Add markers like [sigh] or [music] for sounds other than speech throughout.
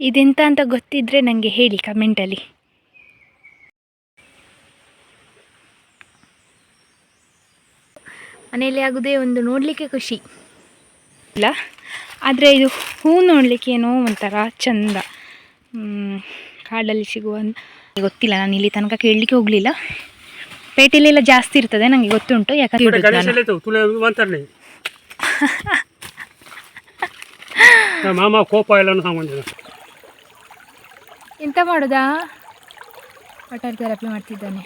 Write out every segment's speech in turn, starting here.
ಇದೆಂತ ಅಂತ ಗೊತ್ತಿದ್ರೆ ನನಗೆ ಹೇಳಿ ಕಮೆಂಟಲ್ಲಿ. ಮನೆಯಲ್ಲಿ ಆಗೋದೇ ಒಂದು ನೋಡಲಿಕ್ಕೆ ಖುಷಿ. ಇಲ್ಲ ಆದರೆ ಇದು ಹೂ ನೋಡಲಿಕ್ಕೆ ಏನೋ ಒಂಥರ ಚಂದ. ಕಾಡಲ್ಲಿ ಸಿಗುವ ಗೊತ್ತಿಲ್ಲ ನಾನು ಇಲ್ಲಿ ತನಕ ಕೇಳಲಿಕ್ಕೆ ಹೋಗಲಿಲ್ಲ. ಪೇಟೆಯಲ್ಲೆಲ್ಲ ಜಾಸ್ತಿ ಇರ್ತದೆ ನನಗೆ ಗೊತ್ತುಂಟು ಯಾಕಂದ್ರೆ [laughs] ಮಾಮ ಕೋಪ ಎಲ್ಲ ಸಾಮಾನ್ಯ. ಎಂತ ಮಾಡೋದಾ? ವಾಟರ್ ಥೆರಪಿ ಮಾಡ್ತಿದ್ದಾನೆ.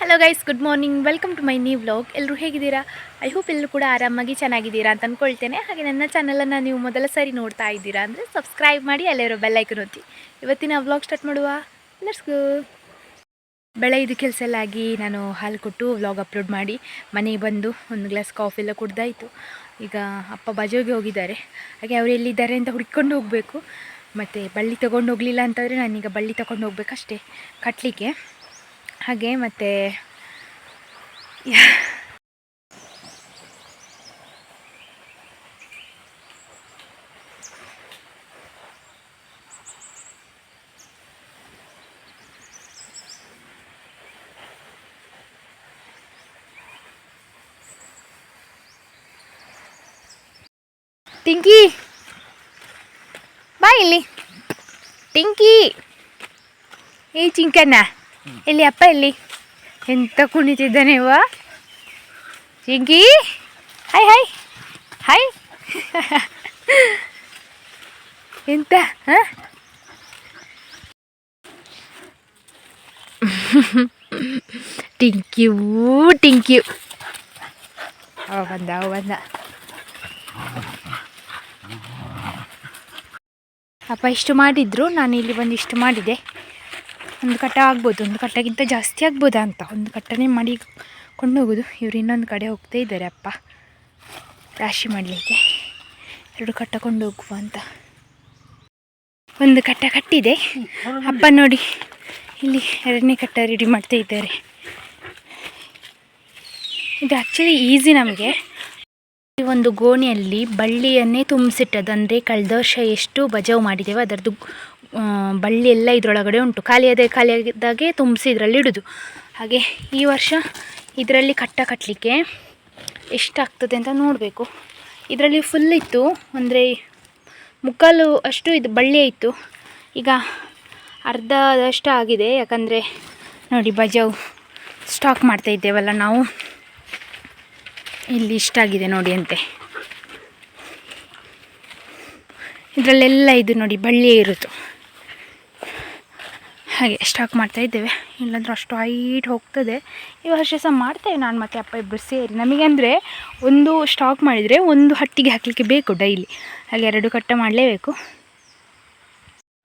Hello guys good morning welcome to my new vlog ಎಲ್ಲರೂ ಹೇಗಿದ್ದೀರಾ? ಐ ಹೋಪ್ ಎಲ್ಲರೂ ಕೂಡ ಆರಾಮಾಗಿ ಚೆನ್ನಾಗಿದ್ದೀರಾ ಅಂತ ಅಂದ್ಕೊಳ್ತೇನೆ ಹಾಗೆ ನನ್ನ ಚಾನಲನ್ನು ನೀವು ಮೊದಲ ಸಾರಿ ನೋಡ್ತಾ ಇದ್ದೀರಾ ಅಂದರೆ ಸಬ್ಸ್ಕ್ರೈಬ್ ಮಾಡಿ, ಅಲ್ಲಿರೋ ಬೆಲ್ಲೈಕನ್ ಒತ್ತಿ. ಇವತ್ತಿನ ವ್ಲಾಗ್ ಸ್ಟಾರ್ಟ್ ಮಾಡುವ. ಲೆಟ್ಸ್ ಗೋ ಬೆಳಗ್ಗೆ ಕೆಲಸ ಎಲ್ಲ ಆಗಿ ನಾನು ಹಾಲು ಕೊಟ್ಟು ವ್ಲಾಗ್ ಅಪ್ಲೋಡ್ ಮಾಡಿ ಮನೆಗೆ ಬಂದು ಒಂದು ಗ್ಲಾಸ್ ಕಾಫಿ ಎಲ್ಲ ಕುಡ್ದಾಯಿತು. ಈಗ ಅಪ್ಪ ಬಜೋಗೆ ಹೋಗಿದ್ದಾರೆ. ಹಾಗೆ ಅವರು ಎಲ್ಲಿದ್ದಾರೆ ಅಂತ ಹುಡ್ಕೊಂಡು ಹೋಗಬೇಕು. ಮತ್ತು ಬಳ್ಳಿ ತೊಗೊಂಡು ಹೋಗಲಿಲ್ಲ ಅಂತಂದರೆ ನಾನೀಗ ಬಳ್ಳಿ ತೊಗೊಂಡು ಹೋಗ್ಬೇಕಷ್ಟೇ ಕಟ್ಟಲಿಕ್ಕೆ ಹಾಗೆ ಮತ್ತು ಟಿಂಕಿ ಬಾ ಇಲ್ಲಿ ಟಿಂಕಿ ಏ ಚಿಂಕಣ್ಣ ಎಲ್ಲಿ ಅಪ್ಪ ಎಲ್ಲಿ ಎಂತ ಕುಣಿತಿದ್ದಾನೆ ಇವ ಚಿಂಕಿ ಹಾಯ್ ಹಾಯ್ ಹಾಯ್ ಎಂತ ಹಾಂ ಟಿಂಕ್ಯೂ ಟಿಂಕ್ಯೂ ಅವ ಬಂದ ಅವ ಬಂದ ಅಪ್ಪ ಇಷ್ಟು ಮಾಡಿದ್ರು, ನಾನು ಇಲ್ಲಿ ಬಂದು ಇಷ್ಟು ಮಾಡಿದೆ. ಒಂದು ಕಟ್ಟ ಆಗ್ಬೋದು, ಒಂದು ಕಟ್ಟಗಿಂತ ಜಾಸ್ತಿ ಆಗ್ಬೋದಾ ಅಂತ. ಒಂದು ಕಟ್ಟನೇ ಮಾಡಿ ಕೊಂಡೋಗೋದು ಇವರು ಇನ್ನೊಂದು ಕಡೆ ಹೋಗ್ತಾ ಇದ್ದಾರೆ ಅಪ್ಪ. ರಾಶಿ ಮಾಡಲಿಕ್ಕೆ. ಎರಡು ಕಟ್ಟ ಕೊಂಡೋಗುವ ಅಂತ. ಒಂದು ಕಟ್ಟ ಕಟ್ಟಿದೆ. ಅಪ್ಪ ನೋಡಿ, ಇಲ್ಲಿ ಎರಡನೇ ಕಟ್ಟ ರೆಡಿ ಮಾಡ್ತಾ ಇದ್ದಾರೆ. ಇದು ಆ್ಯಕ್ಚುಲಿ ಈಸಿ ನಮಗೆ. ಈ ಒಂದು ಗೋಣಿಯಲ್ಲಿ ಬಳ್ಳಿಯನ್ನೇ ತುಂಬಿಸಿಟ್ಟದ್ದು. ಅಂದರೆ ಕಳೆದ ವರ್ಷ ಎಷ್ಟು ಬಜಾವ್ ಮಾಡಿದ್ದೇವೆ. ಅದರದ್ದು ಬಳ್ಳಿ ಎಲ್ಲ ಇದರೊಳಗಡೆ ಉಂಟು. ಖಾಲಿಯಾದ ಖಾಲಿಯಾಗಿದ್ದಾಗೆ ತುಂಬಿಸಿ ಇದರಲ್ಲಿ ಇಡೋದು. ಹಾಗೆ ಈ ವರ್ಷ ಇದರಲ್ಲಿ ಕಟ್ಟ ಕಟ್ಟಲಿಕ್ಕೆ ಎಷ್ಟಾಗ್ತದೆ ಅಂತ ನೋಡಬೇಕು. ಇದರಲ್ಲಿ ಫುಲ್ ಇತ್ತು. ಅಂದರೆ ಮುಕ್ಕಾಲು ಅಷ್ಟು ಇದು ಬಳ್ಳಿ ಇತ್ತು. ಈಗ ಅರ್ಧದಷ್ಟು ಆಗಿದೆ. ಯಾಕಂದರೆ ನೋಡಿ, ಬಜಾವ್ ಸ್ಟಾಕ್ ಮಾಡ್ತಾ ಇದ್ದೇವಲ್ಲ ನಾವು. ಇಲ್ಲಿ ಇಷ್ಟ ಆಗಿದೆ ನೋಡಿ ಅಂತೆ. ಇದರಲ್ಲೆಲ್ಲ ಇದು ನೋಡಿ ಬಳ್ಳಿಯೇ ಇರುತ್ತು ಹಾಗೆ ಸ್ಟಾಕ್ ಮಾಡ್ತಾ ಇದ್ದೇವೆ. ಇಲ್ಲಾಂದ್ರೆ ಅಷ್ಟು ಹೈಟ್ ಹೋಗ್ತದೆ. ಈ ವರ್ಷ ಸಹ ಮಾಡ್ತೇವೆ ನಾನು ಮತ್ತು ಅಪ್ಪ ಇಬ್ಬರು ಸೇರಿ. ನಮಗೆ ಅಂದರೆ ಒಂದು ಸ್ಟಾಕ್ ಮಾಡಿದರೆ ಒಂದು ಹಟ್ಟಿಗೆ ಹಾಕಲಿಕ್ಕೆ ಬೇಕು ಡೈಲಿ ಹಾಗೆ ಎರಡು ಕಟ್ಟ ಮಾಡಲೇಬೇಕು.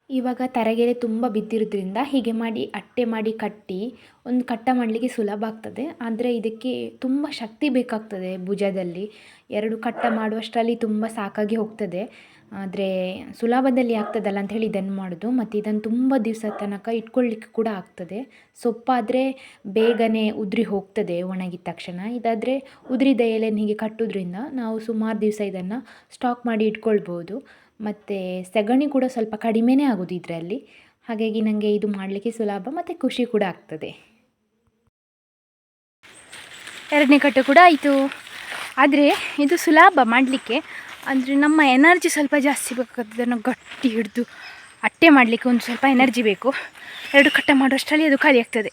ಇವಾಗ ತರಗೆರೆ ತುಂಬ ಬಿದ್ದಿರೋದ್ರಿಂದ ಹೀಗೆ ಮಾಡಿ, ಅಟ್ಟೆ ಮಾಡಿ ಕಟ್ಟಿ ಒಂದು ಕಟ್ಟ ಮಾಡಲಿಕ್ಕೆ ಸುಲಭ ಆಗ್ತದೆ. ಆದರೆ ಇದಕ್ಕೆ ತುಂಬ ಶಕ್ತಿ ಬೇಕಾಗ್ತದೆ ಭುಜದಲ್ಲಿ. ಎರಡು ಕಟ್ಟ ಮಾಡುವಷ್ಟರಲ್ಲಿ ತುಂಬ ಸಾಕಾಗಿ ಹೋಗ್ತದೆ. ಆದರೆ ಸುಲಭದಲ್ಲಿ ಆಗ್ತದಲ್ಲ ಹೇಳಿ ಇದನ್ನು ಮಾಡೋದು. ಮತ್ತು ಇದನ್ನು ತುಂಬ ದಿವಸ ತನಕ ಇಟ್ಕೊಳ್ಳಿಕ್ಕೆ ಕೂಡ ಆಗ್ತದೆ. ಸೊಪ್ಪಾದರೆ ಬೇಗನೆ ಉದುರಿ ಹೋಗ್ತದೆ ಒಣಗಿದ ತಕ್ಷಣ. ಇದಾದರೆ ಉದುರಿದ ಎಲೆನ ಹೀಗೆ ಕಟ್ಟೋದ್ರಿಂದ ನಾವು ಸುಮಾರು ದಿವಸ ಇದನ್ನು ಸ್ಟಾಕ್ ಮಾಡಿ ಇಟ್ಕೊಳ್ಬೋದು. ಮತ್ತು ಸಗಣಿ ಕೂಡ ಸ್ವಲ್ಪ ಕಡಿಮೆನೇ ಆಗೋದು ಇದರಲ್ಲಿ. ಹಾಗಾಗಿ ನನಗೆ ಇದು ಮಾಡಲಿಕ್ಕೆ ಸುಲಭ ಮತ್ತು ಖುಷಿ ಕೂಡ ಆಗ್ತದೆ. ಎರಡನೇ ಕಟ್ಟು ಕೂಡ ಆಯಿತು. ಆದರೆ ಇದು ಸುಲಭ ಮಾಡಲಿಕ್ಕೆ, ಅಂದರೆ ನಮ್ಮ ಎನರ್ಜಿ ಸ್ವಲ್ಪ ಜಾಸ್ತಿ ಬೇಕಾಗ್ತದೆ ಅದನ್ನು ಗಟ್ಟಿ ಹಿಡಿದು ಅಟ್ಟೆ ಮಾಡಲಿಕ್ಕೆ ಒಂದು ಸ್ವಲ್ಪ ಎನರ್ಜಿ ಬೇಕು. ಎರಡು ಕಟ್ಟ ಮಾಡೋಷ್ಟರಲ್ಲಿ ಅದು ಖಾಲಿ ಆಗ್ತದೆ.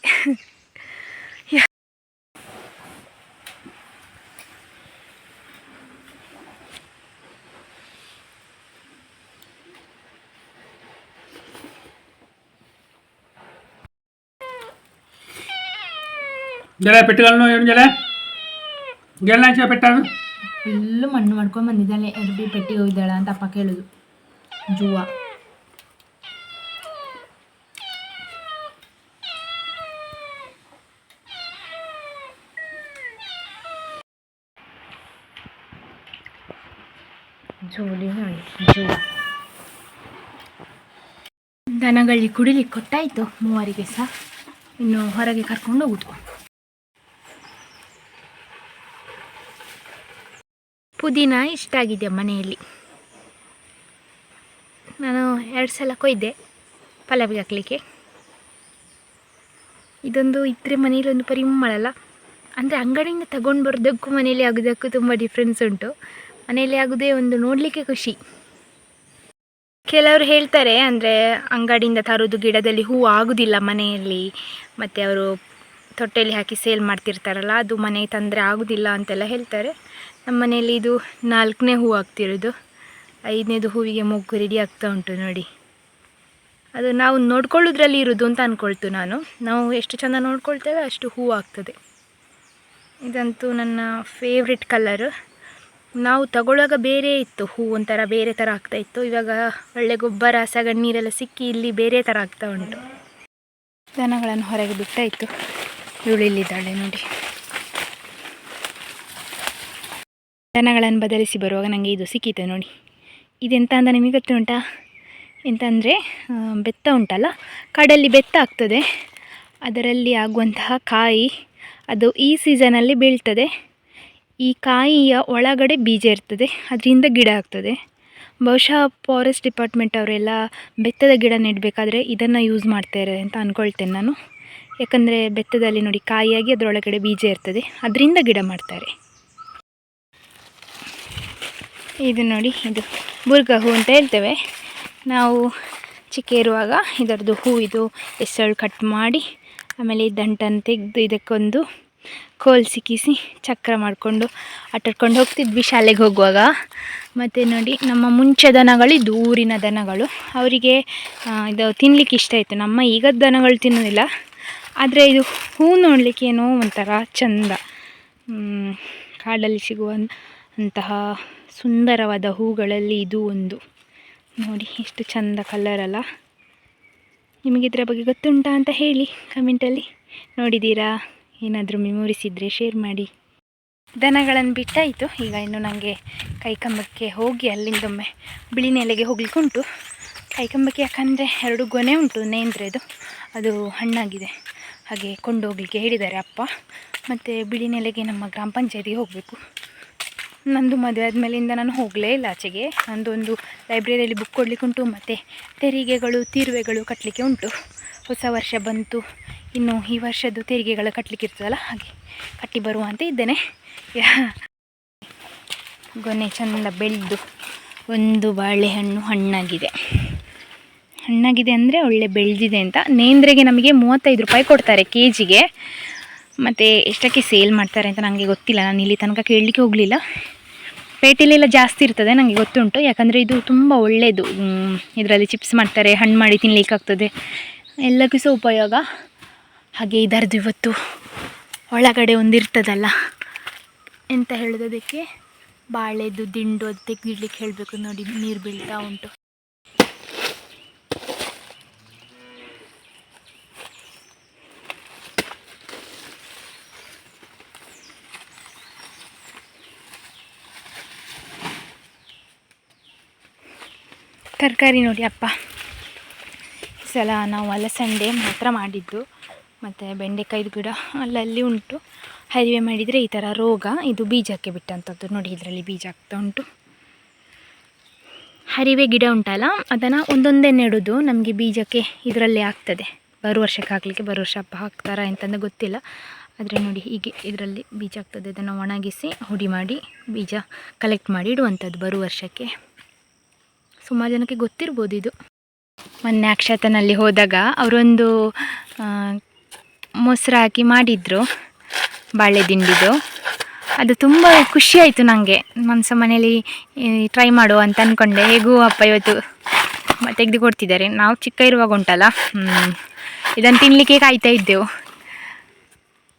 ಜಲ ಪೆಟ್ಟುಗಳನ್ನು ಏನು ಜಲ? ಗೆಲ್ಲ ಪೆಟ್ಟಾರು ಫುಲ್ಲು ಮಣ್ಣು ಮಾಡ್ಕೊಂಡು ಬಂದಿದ್ದಾಳೆ ಎರಡು ಪೆಟ್ಟಿಗೆ ಹೋಗಿದ್ದಾಳ ಅಂತ ಅಪ್ಪ ಕೇಳೋದು. ಜೂವ. ದನಗಳಿಗೆ ಕುಡಿಲಿಕ್ಕೆ ಕೊಟ್ಟಾಯಿತು ಮೂವರಿಗೆ ಸಹ. ಇನ್ನು ಹೊರಗೆ ಕರ್ಕೊಂಡು ಹೋಗುದು. ಪುದೀನ ಇಷ್ಟ ಆಗಿದೆ ಮನೆಯಲ್ಲಿ. ನಾನು ಎರಡು ಸಲ ಕೊಯ್ದೆ ಪಲಾವಿಗೆ ಹಾಕ್ಲಿಕ್ಕೆ. ಇದೊಂದು ಇದ್ರೆ ಮನೇಲಿ ಒಂದು ಪರಿಮಳ ಅಲ್ಲ ಅಂದರೆ ಅಂಗಡಿಯಿಂದ ತಗೊಂಡು ಬರೋದಕ್ಕೂ ಮನೇಲಿ ಆಗೋದಕ್ಕೂ ತುಂಬ ಡಿಫ್ರೆನ್ಸ್ ಉಂಟು. ಮನೆಯಲ್ಲಿ ಆಗೋದೇ ಒಂದು ನೋಡಲಿಕ್ಕೆ ಖುಷಿ. ಕೆಲವರು ಹೇಳ್ತಾರೆ, ಅಂದರೆ ಅಂಗಡಿಯಿಂದ ತರೋದು ಗಿಡದಲ್ಲಿ ಹೂವು ಆಗೋದಿಲ್ಲ ಮನೆಯಲ್ಲಿ. ಮತ್ತು ಅವರು ತೊಟ್ಟೆಯಲ್ಲಿ ಹಾಕಿ ಸೇಲ್ ಮಾಡ್ತಿರ್ತಾರಲ್ಲ, ಅದು ಮನೆಗೆ ತಂದರೆ ಆಗೋದಿಲ್ಲ ಅಂತೆಲ್ಲ ಹೇಳ್ತಾರೆ. ನಮ್ಮ ಮನೆಯಲ್ಲಿ ಇದು ನಾಲ್ಕನೇ ಹೂ ಆಗ್ತಿರೋದು ಐದನೇದು ಹೂವಿಗೆ ಮೊಗ್ಗು ರೆಡಿ ಆಗ್ತಾ ಉಂಟು ನೋಡಿ. ಅದು ನಾವು ನೋಡ್ಕೊಳ್ಳೋದ್ರಲ್ಲಿ ಇರೋದು ಅಂತ ಅಂದ್ಕೊಳ್ತು ನಾನು. ನಾವು ಎಷ್ಟು ಚೆಂದ ನೋಡ್ಕೊಳ್ತೇವೆ ಅಷ್ಟು ಹೂ ಆಗ್ತದೆ. ಇದಂತೂ ನನ್ನ ಫೇವ್ರೆಟ್ ಕಲರ್ ನಾವು ತಗೊಳ್ಳುವಾಗ ಬೇರೆ ಇತ್ತು ಹೂ ಒಂಥರ ಬೇರೆ ಥರ ಆಗ್ತಾ ಇತ್ತು. ಇವಾಗ ಒಳ್ಳೆ ಗೊಬ್ಬರ, ಸಗಣಿ ನೀರೆಲ್ಲ ಸಿಕ್ಕಿ ಇಲ್ಲಿ ಬೇರೆ ಥರ ಆಗ್ತಾ ಉಂಟು. ದನಗಳನ್ನು ಹೊರಗೆ ಬಿಟ್ಟಾಯಿತು. ಇವಳಿಲ್ಲಿದ್ದಾಳೆ ನೋಡಿ. ದನಗಳನ್ನು ಬದಲಿಸಿ ಬರುವಾಗ ನನಗೆ ಇದು ಸಿಕ್ಕಿತು ನೋಡಿ. ಇದೆಂತ ಅಂತ ನಿಮಗೆ ಗೊತ್ತುಂಟಾ? ಎಂತ ಅಂದರೆ ಬೆತ್ತ ಉಂಟಲ್ಲ? ಕಾಡಲ್ಲಿ ಬೆತ್ತ ಆಗ್ತದೆ. ಅದರಲ್ಲಿ ಆಗುವಂತಹ ಕಾಯಿ ಅದು ಈ ಸೀಸನಲ್ಲಿ ಬೀಳ್ತದೆ. ಈ ಕಾಯಿಯ ಒಳಗಡೆ ಬೀಜ ಇರ್ತದೆ. ಅದರಿಂದ ಗಿಡ ಆಗ್ತದೆ. ಬಹುಶಃ ಫಾರೆಸ್ಟ್ ಡಿಪಾರ್ಟ್ಮೆಂಟ್ ಅವರೆಲ್ಲ ಬೆತ್ತದ ಗಿಡ ನೆಡಬೇಕಾದ್ರೆ ಇದನ್ನು ಯೂಸ್ ಮಾಡ್ತಾರೆ ಅಂತ ಅಂದ್ಕೊಳ್ತೇನೆ ನಾನು. ಯಾಕಂದರೆ ಬೆತ್ತದಲ್ಲಿ ನೋಡಿ ಕಾಯಿಯಾಗಿ ಅದರೊಳಗಡೆ ಬೀಜ ಇರ್ತದೆ. ಅದರಿಂದ ಗಿಡ ಮಾಡ್ತಾರೆ. ಇದು ನೋಡಿ, ಇದು ಬುರ್ಗ ಹೂ ಅಂತ ಹೇಳ್ತೇವೆ. ನಾವು ಚಿಕ್ಕ ಇರುವಾಗ ಇದರದ್ದು ಇದು ಎಸಳು ಕಟ್ ಮಾಡಿ, ಆಮೇಲೆ ಈ ದಂಟನ್ನು ತೆಗೆದು ಇದಕ್ಕೊಂದು ಕೋಲ್ ಸಿಕ್ಕಿಸಿ ಚಕ್ರ ಮಾಡಿಕೊಂಡು ಆಟಾಡ್ಕೊಂಡು ಹೋಗ್ತಿದ್ವಿ ಶಾಲೆಗೆ ಹೋಗುವಾಗ. ಮತ್ತು ನೋಡಿ, ನಮ್ಮ ಮುಂಚೆ ದನಗಳು, ಇದು ಊರಿನ ದನಗಳು. ಅವರಿಗೆ ಇದು ತಿನ್ನಲಿಕ್ಕೆ ಇಷ್ಟ ಇತ್ತು ನಮ್ಮ ಈಗ ದನಗಳು ತಿನ್ನೋದಿಲ್ಲ. ಆದರೆ ಇದು ಹೂ ನೋಡಲಿಕ್ಕೆ ಏನೋ ಒಂಥರ ಚಂದ. ಕಾಡಲ್ಲಿ ಸಿಗುವ ಅಂತಹ ಸುಂದರವಾದ ಹೂಗಳಲ್ಲಿ ಇದು ಒಂದು. ನೋಡಿ, ಎಷ್ಟು ಚಂದ ಕಲರ್ ಅಲ್ಲ. ನಿಮಗೆ ಇದರ ಬಗ್ಗೆ ಗೊತ್ತುಂಟಾ ಅಂತ ಹೇಳಿ ಕಮೆಂಟಲ್ಲಿ ನೋಡಿದ್ದೀರಾ ಏನಾದರೂ ಮೆಮೊರೀಸ್ ಇದ್ದರೆ ಶೇರ್ ಮಾಡಿ. ದನಗಳನ್ನು ಬಿಟ್ಟಾಯಿತು. ಈಗ ಇನ್ನು ನನಗೆ ಕೈಕಂಬಕ್ಕೆ ಹೋಗಿ ಅಲ್ಲಿಂದೊಮ್ಮೆ ಬಿಳಿ ನೆಲೆಗೆ ಹೋಗ್ಲಿಕ್ಕುಂಟು. ಕೈಕಂಬಕ್ಕೆ ಯಾಕಂದರೆ ಎರಡು ಗೊನೆ ಉಂಟು, ನೇಂದ್ರೆದು. ಅದು ಹಣ್ಣಾಗಿದೆ. ಹಾಗೆ ಕೊಂಡೋಗಲಿಕ್ಕೆ ಹೇಳಿದ್ದಾರೆ ಅಪ್ಪ. ಮತ್ತು ಬಿಳಿ ನೆಲೆಗೆ ನಮ್ಮ ಗ್ರಾಮ ಪಂಚಾಯತಿಗೆ ಹೋಗಬೇಕು. ನಂದು ಮದುವೆ ಆದಮೇಲಿಂದ ನಾನು ಹೋಗಲೇ ಇಲ್ಲ ಆಚೆಗೆ. ನಂದೊಂದು ಲೈಬ್ರರಿಯಲ್ಲಿ ಬುಕ್ ಕೊಡಲಿಕ್ಕೆ ಉಂಟು ಮತ್ತು ತೆರಿಗೆಗಳು, ತೀರ್ವೆಗಳು ಕಟ್ಟಲಿಕ್ಕೆ ಉಂಟು. ಹೊಸ ವರ್ಷ ಬಂತು. ಇನ್ನು ಈ ವರ್ಷದ್ದು ತೆರಿಗೆಗಳು ಕಟ್ಟಲಿಕ್ಕೆ ಇರ್ತದಲ್ಲ, ಹಾಗೆ ಕಟ್ಟಿ ಬರುವ ಅಂತ ಇದ್ದೇನೆ. ಗೊನೆ ಚೆಂದ ಬೆಳೆದು ಒಂದು ಬಾಳೆಹಣ್ಣು ಹಣ್ಣಾಗಿದೆ. ಹಣ್ಣಾಗಿದೆ ಅಂದರೆ ಒಳ್ಳೆ ಬೆಳೆದಿದೆ ಅಂತ. ನೇಂದ್ರೆಗೆ ನಮಗೆ ಮೂವತ್ತೈದು ರೂಪಾಯಿ ಕೊಡ್ತಾರೆ ಕೆ ಜಿಗೆ ಮತ್ತು ಎಷ್ಟಕ್ಕೆ ಸೇಲ್ ಮಾಡ್ತಾರೆ ಅಂತ ನನಗೆ ಗೊತ್ತಿಲ್ಲ. ನಾನು ಇಲ್ಲಿ ತನಕ ಕೇಳಲಿಕ್ಕೆ ಹೋಗಲಿಲ್ಲ. ಪೇಟೆಲೆಲ್ಲ ಜಾಸ್ತಿ ಇರ್ತದೆ ನನಗೆ ಗೊತ್ತುಂಟು. ಯಾಕಂದರೆ ಇದು ತುಂಬ ಒಳ್ಳೆಯದು ಇದರಲ್ಲಿ ಚಿಪ್ಸ್ ಮಾಡ್ತಾರೆ, ಹಣ್ಣು ಮಾಡಿ ತಿನ್ನಲಿಕ್ಕಾಗ್ತದೆ ಎಲ್ಲಕ್ಕೂ ಸಹ ಉಪಯೋಗ. ಹಾಗೆ ಇದರದ್ದು ಇವತ್ತು ಒಳಗಡೆ ಒಂದು ಇರ್ತದಲ್ಲ, ಎಂತ ಹೇಳೋದು ಅದಕ್ಕೆ ಬಾಳೆದು, ದಿಂಡು ಅದು ತೆಗೆದಿಡ್ಲಿಕ್ಕೆ ಹೇಳಬೇಕು ನೋಡಿ, ನೀರು ಬೀಳ್ತಾ ಉಂಟು. ತರಕಾರಿ ನೋಡಿ ಅಪ್ಪ. ಈ ಸಲ ನಾವು ಅಲಸಂಡೆ ಮಾತ್ರ ಮಾಡಿದ್ದು. ಮತ್ತು ಬೆಂಡೆಕಾಯಿದು ಗಿಡ ಅಲ್ಲಲ್ಲಿ ಉಂಟು. ಹರಿವೆ ಮಾಡಿದರೆ ಈ ಥರ ರೋಗ, ಇದು ಬೀಜಕ್ಕೆ ಬಿಟ್ಟಂಥದ್ದು ನೋಡಿ ಇದರಲ್ಲಿ ಬೀಜ ಆಗ್ತಾ ಉಂಟು. ಹರಿವೆ ಗಿಡ ಉಂಟಲ್ಲ, ಅದನ್ನು ಒಂದೊಂದೇ ನೆಡೋದು ನಮಗೆ ಬೀಜಕ್ಕೆ ಇದರಲ್ಲೇ ಆಗ್ತದೆ. ಬರು ವರ್ಷಕ್ಕೆ ಹಾಕಲಿಕ್ಕೆ ಬರು ವರ್ಷ ಹಬ್ಬ ಹಾಕ್ತಾರಾ ಅಂತಂದು ಗೊತ್ತಿಲ್ಲ. ಆದರೆ ನೋಡಿ ಹೀಗೆ ಇದರಲ್ಲಿ ಬೀಜ ಆಗ್ತದೆ, ಅದನ್ನು ಒಣಗಿಸಿ, ಹುಡಿ ಮಾಡಿ, ಬೀಜ ಕಲೆಕ್ಟ್ ಮಾಡಿ ಇಡುವಂಥದ್ದು ಬರು ವರ್ಷಕ್ಕೆ. ಸುಮಾರು ಜನಕ್ಕೆ ಗೊತ್ತಿರ್ಬೋದು ಇದು. ಮೊನ್ನೆ ಅಕ್ಷತನಲ್ಲಿ ಹೋದಾಗ ಅವರೊಂದು ಮೊಸರು ಹಾಕಿ ಮಾಡಿದರು, ಬಾಳೆ ದಿಂಡಿದು. ಅದು ತುಂಬ ಖುಷಿ ಆಯಿತು ನನಗೆ ಮನಸ ಮನೇಲಿ ಟ್ರೈ ಮಾಡುವ ಅಂತ ಅಂದ್ಕೊಂಡೆ ಹೇಗೂ ಅಪ್ಪ ಇವತ್ತು ತೆಗೆದು ಕೊಡ್ತಿದ್ದಾರೆ. ನಾವು ಚಿಕ್ಕ ಇರುವಾಗ ಉಂಟಲ್ಲ? ಇದನ್ನು ತಿನ್ನಲಿಕ್ಕೆ ಕಾಯ್ತಾ ಇದ್ದೆವು.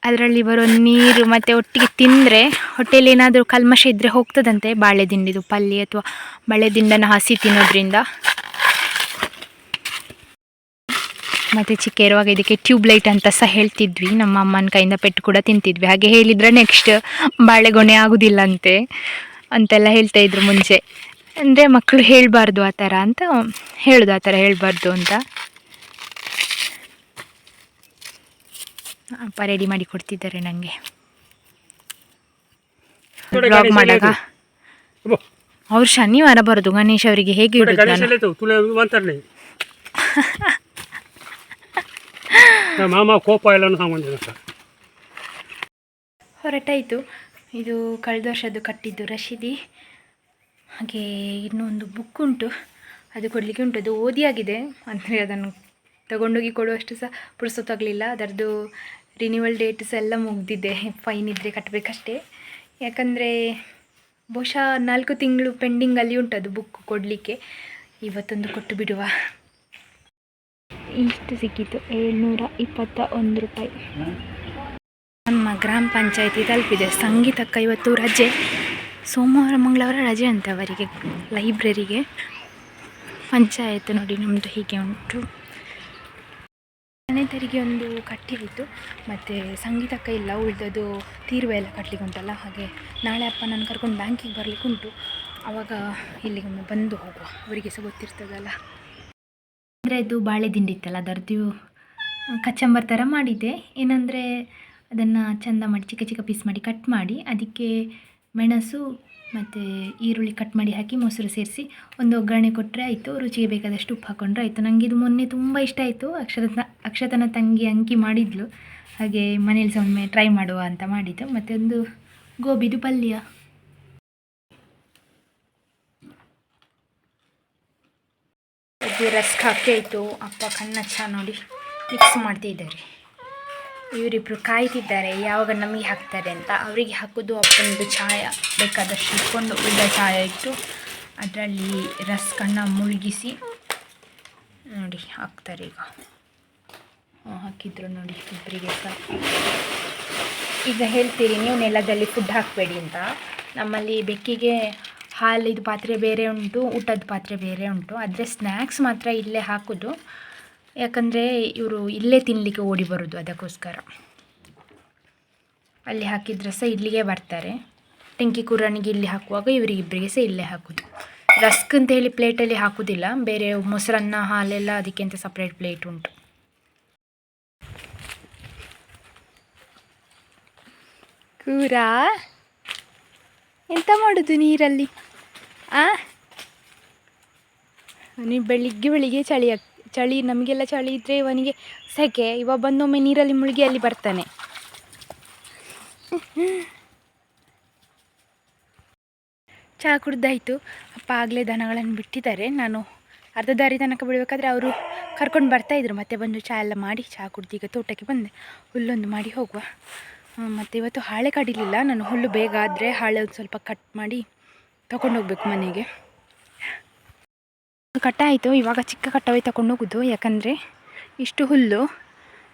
ಅದರಲ್ಲಿ ಬರೋ ನೀರು ಮತ್ತು ಒಟ್ಟಿಗೆ ತಿಂದರೆ ಹೊಟ್ಟೆಯಲ್ಲಿ ಏನಾದರೂ ಕಲ್ಮಶ ಇದ್ದರೆ ಹೋಗ್ತದಂತೆ ಬಾಳೆ ದಿಂಡಿದು ಪಲ್ಯ ಅಥವಾ ಬಾಳೆ ದಿಂಡನ್ನು ಹಸಿ ತಿನ್ನೋದ್ರಿಂದ. ಮತ್ತು ಚಿಕ್ಕ ಇರುವಾಗ ಇದಕ್ಕೆ ಟ್ಯೂಬ್ಲೈಟ್ ಅಂತ ಸಹ ಹೇಳ್ತಿದ್ವಿ. ನಮ್ಮ ಅಮ್ಮನ ಕೈಯಿಂದ ಪೆಟ್ಟು ಕೂಡ ತಿಂತಿದ್ವಿ. ಹಾಗೆ ಹೇಳಿದರೆ ನೆಕ್ಸ್ಟ್ ಬಾಳೆಗೊನೆ ಆಗೋದಿಲ್ಲ ಅಂತೆ ಅಂತೆಲ್ಲ ಹೇಳ್ತಾ ಇದ್ರು ಮುಂಚೆ. ಅಂದರೆ ಮಕ್ಕಳು ಹೇಳಬಾರ್ದು ಆ ಥರ ಅಂತ, ಹೇಳೋದು ಆ ಥರ ಹೇಳಬಾರ್ದು ಅಂತ. ಅಪ್ಪ ರೆಡಿ ಮಾಡಿ ಕೊಡ್ತಿದ್ದಾರೆ ನನಗೆ ಬ್ಲಾಗ್ ಮಾಡಾಗ ಅಬ್ಬೋ. ಅವ್ರು ಶನಿವಾರ ಬರೋದು ಗಣೇಶ್ ಅವರಿಗೆ ಹೇಗೆ ಮಾಮ ಕೋಪ ಹೊರಟಾಯಿತು. ಇದು ಕಳೆದ ವರ್ಷದ್ದು ಕಟ್ಟಿದ್ದು ರಶೀದಿ. ಹಾಗೆ ಇನ್ನೊಂದು ಬುಕ್ ಉಂಟು. ಅದು ಕೊಡಲಿಕ್ಕೆ ಉಂಟು. ಅದು ಓದಿಯಾಗಿದೆ. ಅಂದರೆ ಅದನ್ನು ತಗೊಂಡೋಗಿ ಕೊಡುವಷ್ಟು ಸಹ ಪುರ್ಸೊತ್ತಾಗಲಿಲ್ಲ ಅದರದ್ದು ರಿನ್ಯೂವಲ್ ಡೇಟ್ಸ್ ಎಲ್ಲ ಮುಗಿದಿದೆ. ಫೈನ್ ಇದ್ದರೆ ಕಟ್ಟಬೇಕಷ್ಟೇ ಯಾಕಂದರೆ ಬಹುಶಃ ನಾಲ್ಕು ತಿಂಗಳು ಪೆಂಡಿಂಗಲ್ಲಿ ಉಂಟು ಅದು ಬುಕ್ ಕೊಡಲಿಕ್ಕೆ. ಇವತ್ತೊಂದು ಕೊಟ್ಟು ಬಿಡುವ. ಇಷ್ಟು ಸಿಕ್ಕಿತು. ಏಳ್ನೂರ ಇಪ್ಪತ್ತ ಒಂದು ರೂಪಾಯಿ. ನಮ್ಮ ಗ್ರಾಮ ಪಂಚಾಯತಿ ತಲುಪಿದೆ. ಸಂಗೀತಕ್ಕ ಇವತ್ತು ರಜೆ. ಸೋಮವಾರ, ಮಂಗಳವಾರ ರಜೆ ಅಂತ ಅವರಿಗೆ ಲೈಬ್ರರಿಗೆ ಪಂಚಾಯತ್ ನೋಡಿ ನಮ್ಮದು ಹೀಗೆ ಉಂಟು. ಮನೆ ತೆರಿಗೆ ಒಂದು ಕಟ್ಟಿ ಆಯಿತು ಮತ್ತು ಸಂಗೀತಕ್ಕ ಇಲ್ಲ ಉಳಿದದ್ದು ತೀರ್ವೆ ಎಲ್ಲ ಕಟ್ಟಲಿಕ್ಕೆ ಉಂಟಲ್ಲ ಹಾಗೆ ನಾಳೆ ಅಪ್ಪ ನಾನು ಕರ್ಕೊಂಡು ಬ್ಯಾಂಕಿಗೆ ಬರಲಿಕ್ಕೆ ಉಂಟು ಆವಾಗ ಇಲ್ಲಿಗೊಮ್ಮೆ ಬಂದು ಹೋಗುವ. ಅವರಿಗೆ ಸಹ ಗೊತ್ತಿರ್ತದಲ್ಲ. ಅಂದರೆ ಅದು ಬಾಳೆ ದಿಂಡಿ ಇತ್ತಲ್ಲ, ಅದರದ್ದು ಕಚ್ಚಂಬರ್ ಥರ ಮಾಡಿದ್ದೆ. ಏನಂದರೆ ಅದನ್ನು ಚೆಂದ ಮಾಡಿ ಚಿಕ್ಕ ಚಿಕ್ಕ ಪೀಸ್ ಮಾಡಿ ಕಟ್ ಮಾಡಿ, ಅದಕ್ಕೆ ಮೆಣಸು ಮತ್ತು ಈರುಳ್ಳಿ ಕಟ್ ಮಾಡಿ ಹಾಕಿ ಮೊಸರು ಸೇರಿಸಿ ಒಂದು ಒಗ್ಗರಣೆ ಕೊಟ್ಟರೆ ಆಯಿತು, ರುಚಿಗೆ ಬೇಕಾದಷ್ಟು ಉಪ್ಪು ಹಾಕೊಂಡ್ರೆ ಆಯಿತು. ನನಗೆ ಇದು ಮೊನ್ನೆ ತುಂಬ ಇಷ್ಟ ಆಯಿತು. ಅಕ್ಷರತ ಅಕ್ಷತನ ತಂಗಿ ಅಂಕಿ ಮಾಡಿದ್ಲು. ಹಾಗೆ ಮನೇಲಿ ಸಹ ಒಮ್ಮೆ ಟ್ರೈ ಮಾಡುವ ಅಂತ ಮಾಡಿದ್ದು. ಮತ್ತು ಒಂದು ಗೋಬಿದು ಪಲ್ಯ. ರಸ್ಕ್ ಹಾಕಿ ಆಯಿತು. ಅಪ್ಪ ಕಣ್ಣಚ್ಚ ನೋಡಿ ಮಿಕ್ಸ್ ಮಾಡ್ತಿದ್ದಾರೆ. ಇವರಿಬ್ಬರು ಕಾಯ್ತಿದ್ದಾರೆ, ಯಾವಾಗ ನಮಗೆ ಹಾಕ್ತಾರೆ ಅಂತ. ಅವರಿಗೆ ಹಾಕೋದು ಅಪ್ಪನದು ಚಾಯ ಬೇಕಾದಷ್ಟು ಇಟ್ಕೊಂಡು ಉಳಿದ ಚಾಯ ಇಟ್ಟು ಅದರಲ್ಲಿ ರಸ್ಕನ್ನ ಮುಳುಗಿಸಿ ನೋಡಿ, ಹಾಕ್ತಾರೆ ಈಗ. ಹಾಕಿದ್ರು ನೋಡಿ ಇಬ್ಬರಿಗೆ ಸಹ. ಈಗ ಹೇಳ್ತೀರಿ, ನೀವು ನೆಲದಲ್ಲಿ ಫುಡ್ ಹಾಕಬೇಡಿ ಅಂತ. ನಮ್ಮಲ್ಲಿ ಬೆಕ್ಕಿಗೆ ಹಾಲಿದ ಪಾತ್ರೆ ಬೇರೆ ಉಂಟು, ಊಟದ ಪಾತ್ರೆ ಬೇರೆ ಉಂಟು. ಆದರೆ ಸ್ನ್ಯಾಕ್ಸ್ ಮಾತ್ರ ಇಲ್ಲೇ ಹಾಕೋದು. ಯಾಕಂದರೆ ಇವರು ಇಲ್ಲೇ ತಿನ್ನಲಿಕ್ಕೆ ಓಡಿ ಬರೋದು ಅದಕ್ಕೋಸ್ಕರ. ಅಲ್ಲಿ ಹಾಕಿದ್ರೆ ಸಹ ಇಲ್ಲಿಗೆ ಬರ್ತಾರೆ. ಟೆಂಕಿ ಕೂರನಿಗೆ ಇಲ್ಲಿ ಹಾಕುವಾಗ ಇವರಿಗಿಬ್ಬರಿಗೆ ಸಹ ಇಲ್ಲೇ ಹಾಕೋದು. ರಸ್ಕ್ ಅಂತ ಹೇಳಿ ಪ್ಲೇಟಲ್ಲಿ ಹಾಕೋದಿಲ್ಲ, ಬೇರೆ ಮೊಸರನ್ನ, ಹಾಲೆಲ್ಲ ಅದಕ್ಕೆ ಅಂತ ಸಪ್ರೇಟ್ ಪ್ಲೇಟ್ ಉಂಟು. ಕೂರ? ಎಂತ ಮಾಡೋದು ನೀರಲ್ಲಿ? ಆ? ನೀವು ಬೆಳಿಗ್ಗೆ ಬೆಳಿಗ್ಗೆ ಚಳಿ ಆಗ್ ಚಳಿ, ನಮಗೆಲ್ಲ ಚಳಿ ಇದ್ದರೆ ಇವನಿಗೆ ಸೆಕೆ. ಇವ ಬಂದೊಮ್ಮೆ ನೀರಲ್ಲಿ ಮುಳುಗಿ ಅಲ್ಲಿ ಬರ್ತಾನೆ. ಚಹಾ ಕುಡ್ದಾಯಿತು. ಅಪ್ಪ ಆಗಲೇ ದನಗಳನ್ನು ಬಿಟ್ಟಿದ್ದಾರೆ. ನಾನು ಅರ್ಧ ದಾರಿ ತನಕ ಬಿಡಬೇಕಾದ್ರೆ ಅವರು ಕರ್ಕೊಂಡು ಬರ್ತಾಯಿದ್ರು ಮತ್ತೆ ಬಂದು ಚಹಾ ಎಲ್ಲ ಮಾಡಿ ಚಹಾ ಕುಡ್ದು ಈಗ ತೋಟಕ್ಕೆ ಬಂದೆ. ಹುಲ್ಲೊಂದು ಮಾಡಿ ಹೋಗುವ. ಮತ್ತು ಇವತ್ತು ಹಾಳೆ ಕಡಿಲಿಲ್ಲ. ನಾನು ಹುಲ್ಲು ಬೇಗ ಆದರೆ ಹಾಳೆ ಒಂದು ಸ್ವಲ್ಪ ಕಟ್ ಮಾಡಿ ತಗೊಂಡೋಗ್ಬೇಕು ಮನೆಗೆ. ಕಟ್ಟ ಆಯಿತು ಇವಾಗ ಚಿಕ್ಕ ಕಟ್ಟವೇ ತಗೊಂಡು ಹೋಗೋದು. ಯಾಕಂದರೆ ಇಷ್ಟು ಹುಲ್ಲು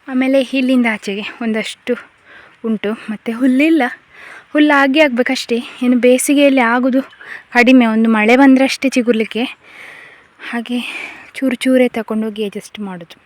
ಆಮೇಲೆ ಇಲ್ಲಿಂದ ಆಚೆಗೆ ಒಂದಷ್ಟು ಉಂಟು. ಮತ್ತು ಹುಲ್ಲಿಲ್ಲ. ಹುಲ್ಲು ಆಗಿ ಆಗಬೇಕಷ್ಟೇ. ಏನು ಬೇಸಿಗೆಯಲ್ಲಿ ಆಗೋದು ಕಡಿಮೆ. ಒಂದು ಮಳೆ ಬಂದರೆ ಅಷ್ಟೇ ಚಿಗುರ್ಲಿಕ್ಕೆ. ಹಾಗೆ ಚೂರು ಚೂರೇ ತಗೊಂಡೋಗಿ ಅಡ್ಜಸ್ಟ್ ಮಾಡೋದು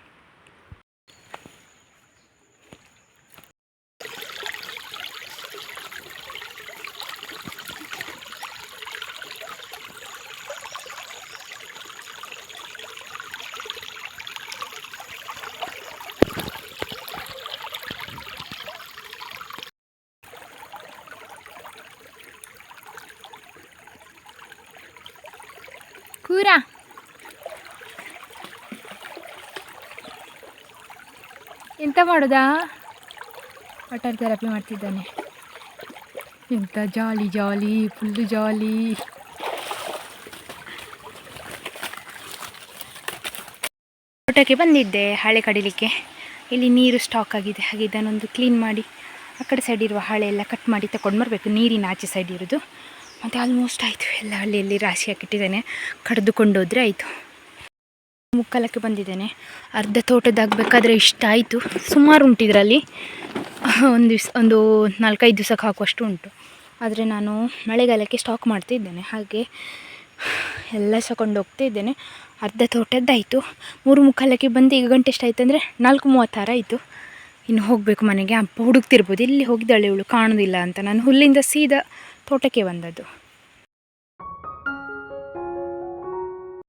ಕೂರ ಎಂತ ಮಾಡೋದಾ ವಾಟರ್ ಥೆರಪಿ ಮಾಡ್ತಿದ್ದಾನೆ. ಎಂಥ ಜಾಲಿ ಜಾಲಿ ಫುಲ್ಲು ಜಾಲಿ ಊಟಕ್ಕೆ ಬಂದಿದ್ದೆ ಹಾಳೆ ಕಡಿಲಿಕ್ಕೆ. ಇಲ್ಲಿ ನೀರು ಸ್ಟಾಕ್ ಆಗಿದೆ. ಹಾಗೆ ಇದನ್ನೊಂದು ಕ್ಲೀನ್ ಮಾಡಿ, ಆ ಕಡೆ ಸೈಡ್ ಇರುವ ಹಾಳೆ ಎಲ್ಲ ಕಟ್ ಮಾಡಿ ತಗೊಂಡು ಬರಬೇಕು. ನೀರಿನ ಆಚೆ ಸೈಡ್ ಇರೋದು. ಮತ್ತು ಆಲ್ಮೋಸ್ಟ್ ಆಯಿತು. ಎಲ್ಲ ಹಳ್ಳಿಯಲ್ಲಿ ರಾಶಿ ಹಾಕಿಟ್ಟಿದ್ದೇನೆ. ಕಡಿದುಕೊಂಡು ಹೋದರೆ ಆಯಿತು. ಮುಕ್ಕಾಲಕ್ಕೆ ಬಂದಿದ್ದೇನೆ. ಅರ್ಧ ತೋಟದಾಗಬೇಕಾದ್ರೆ ಇಷ್ಟ ಆಯಿತು ಸುಮಾರು ಉಂಟು ಇದರಲ್ಲಿ. ಒಂದು ದಿವ್ಸ, ಒಂದು ನಾಲ್ಕೈದು ದಿವಸಕ್ಕೆ ಹಾಕುವಷ್ಟು ಉಂಟು. ಆದರೆ ನಾನು ಮಳೆಗಾಲಕ್ಕೆ ಸ್ಟಾಕ್ ಮಾಡ್ತಿದ್ದೇನೆ. ಹಾಗೆ ಎಲ್ಲ ಸಕೊಂಡು ಹೋಗ್ತಿದ್ದೇನೆ. ಅರ್ಧ ತೋಟದ್ದಾಯಿತು. ಮೂರು ಮುಕ್ಕಾಲಕ್ಕೆ ಬಂದು ಈಗ ಗಂಟೆ ಎಷ್ಟಾಯ್ತು ಅಂದರೆ ನಾಲ್ಕು ಮೂವತ್ತಾರು ಆಯಿತು. ಇನ್ನು ಹೋಗಬೇಕು ಮನೆಗೆ. ಅಪ್ಪ ಹುಡುಕ್ತಿರ್ಬೋದು. ಇಲ್ಲಿ ಹೋಗಿದ್ದಾಳೆ ಇವಳು? ಕಾಣೋದಿಲ್ಲ ಅಂತ. ನಾನು ಹುಲ್ಲಿಂದ ಸೀದಾ ತೋಟಕ್ಕೆ ಬಂದದ್ದು.